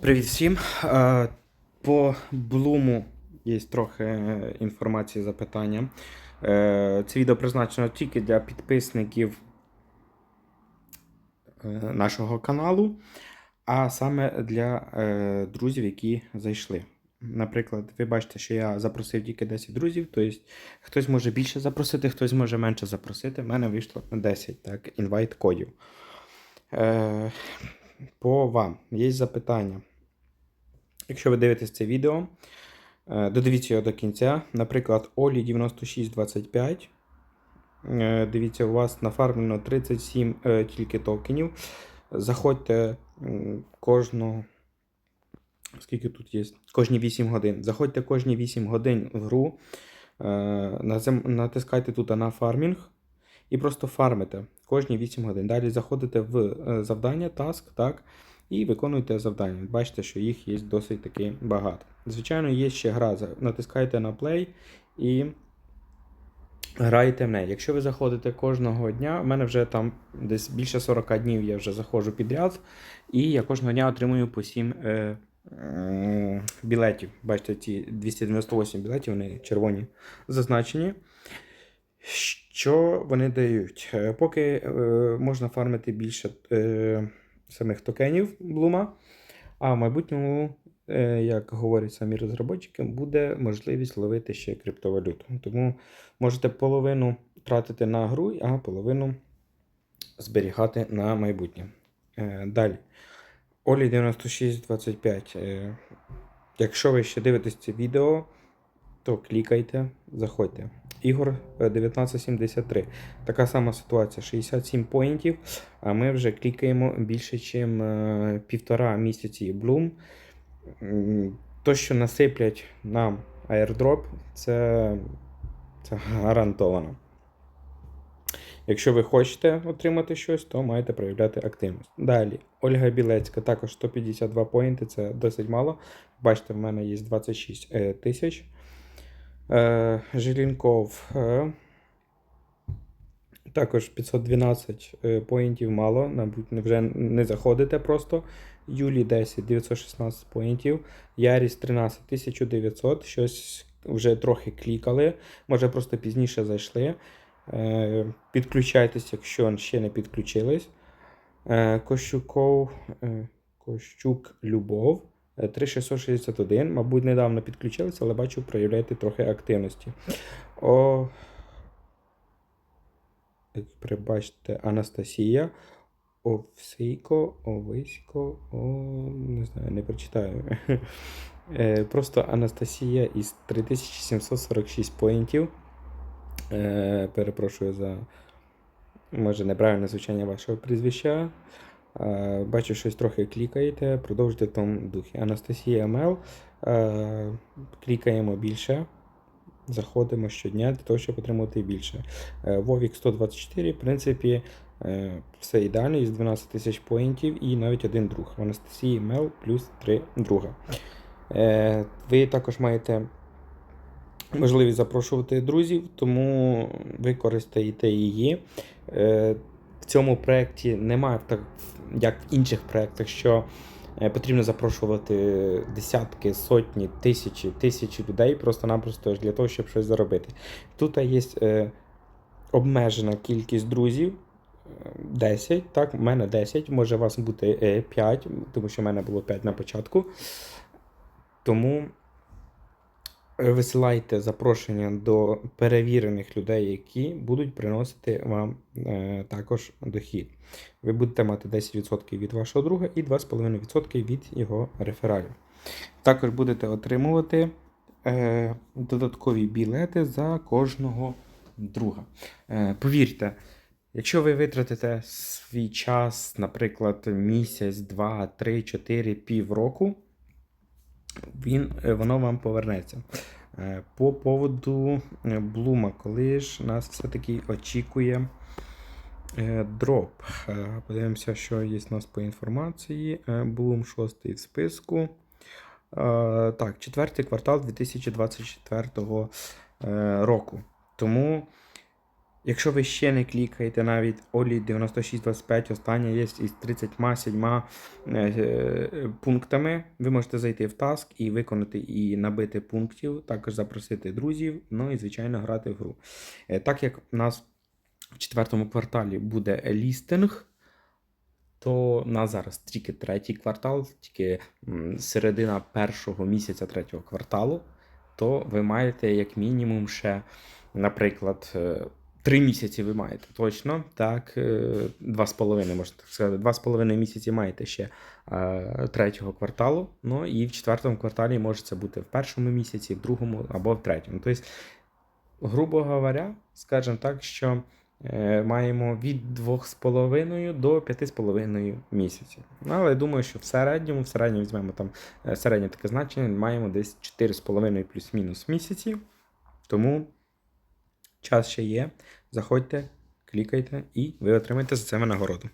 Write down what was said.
Привіт всім. Е, По Блуму є трохи е, інформації, запитання. Е, Це відео призначено тільки для підписників нашого каналу, а саме для друзів, які зайшли. Наприклад, ви бачите, що я запросив тільки 10 друзів, тобто хтось може більше запросити, хтось може менше запросити. У мене вийшло 10 так, інвайт кодів. По вам є запитання. Якщо ви дивитесь це відео, е, додивіться його до кінця. Наприклад, Олі 9625. Е, Дивіться, у вас нафармлено 37 е, тільки токенів. Заходьте кожного. Скільки тут є? Кожні 8 годин. Заходьте кожні 8 годин в гру. Натискайте тут на фармінг і просто фармите кожні 8 годин. Далі заходите в завдання, таск, так, і виконуєте завдання. Бачите, що їх є досить таки багато. Звичайно, є ще гра. Натискайте на play і граєте в неї. Якщо ви заходите кожного дня, в мене вже там десь більше 40 днів я вже заходжу підряд, і я кожного дня отримую по 7 е, м, білетів. Бачите, ці 298 білетів, вони червоні зазначені. Що вони дають? Е, Поки е, можна фармити більше е, самих токенів Блума, а в майбутньому, е, як говорять самі розробники, буде можливість ловити ще криптовалюту. Тому можете половину тратити на гру, а половину зберігати на майбутнє. Е, Далі. Олі 9625. Е, Якщо ви ще дивитесь це відео, то клікайте, заходьте. Ігор е, 1973. Така сама ситуація: 67 поінтів. А ми вже клікаємо більше, ніж півтора місяці Bloom. То, що насиплять нам airdrop, це, це гарантовано. Якщо ви хочете отримати щось, то маєте проявляти активність. Далі, Ольга Білецька, також 152 поінти, це досить мало. Бачите, в мене є 26 е, тисяч. Е, Жилінков. Е, також 512 е, поінтів мало, мабуть, вже не заходите просто. Юлі 10 916 поінтів. Яріс 13 1900. Щось вже трохи клікали. Може просто пізніше зайшли. Підключайтесь, якщо ще не підключились. Кощуков, Кощук Любов. Е, 3661. Мабуть, недавно підключилися, але бачу, проявляєте трохи активності. О, прибачте, Анастасія. Овсейко, Овисько, о, не знаю, не прочитаю. Е, Просто Анастасія із 3746 поінтів. Е, Перепрошую за може неправильне звучання вашого прізвища. Е, Бачу, щось трохи клікаєте. Продовжуйте в тому духі. Анастасія МЛ. Е, Клікаємо більше. Заходимо щодня для того, щоб отримати більше. Е, Вовік 124, в принципі, все ідеально, із 12 тисяч поінтів і навіть один друг. В Анастасії Мел плюс 3 друга. Ви також маєте можливість запрошувати друзів, тому використаєте її. Е, В цьому проєкті немає так, як в інших проєктах, що е, потрібно запрошувати десятки, сотні, тисячі, тисячі людей просто-напросто для того, щоб щось заробити. Тут є е, обмежена кількість друзів. е, 10, так, у мене 10, може у вас бути е, 5, тому що в мене було 5 на початку. Тому е, висилайте запрошення до перевірених людей, які будуть приносити вам е, також дохід. Ви будете мати 10% від вашого друга і 2,5% від його рефералів. Також будете отримувати е, додаткові білети за кожного друга. Е, повірте, якщо ви витратите свій час, наприклад, місяць, два, три, чотири, півроку, він, е, воно вам повернеться. Е, По поводу е, Блума, коли ж нас все-таки очікує дроп. Подивимося, що є у нас по інформації. Блум шостий в списку. Так, четвертий квартал 2024 е, року. Тому Якщо ви ще не клікаєте навіть Олі 9625, остання є із 37 е, е, пунктами, ви можете зайти в таск і виконати і набити пунктів, також запросити друзів, ну і звичайно грати в гру. Е, Так як у нас в четвертому кварталі буде лістинг, то у нас зараз тільки третій квартал, тільки середина першого місяця третього кварталу, то ви маєте як мінімум ще, наприклад, три місяці ви маєте точно, так, е, два з половиною, можна так сказати, два з половиною місяці маєте ще е, третього кварталу. Ну і в четвертому кварталі може це бути в першому місяці, в другому або в третьому. Тобто, грубо говоря, скажімо так, що е, маємо від 2,5 до 5,5 місяців. Ну, але я думаю, що в середньому, в середньому візьмемо там середнє таке значення, маємо десь 4,5 плюс-мінус місяців. Тому час ще є. Заходьте, клікайте, і ви отримаєте за це нагороду.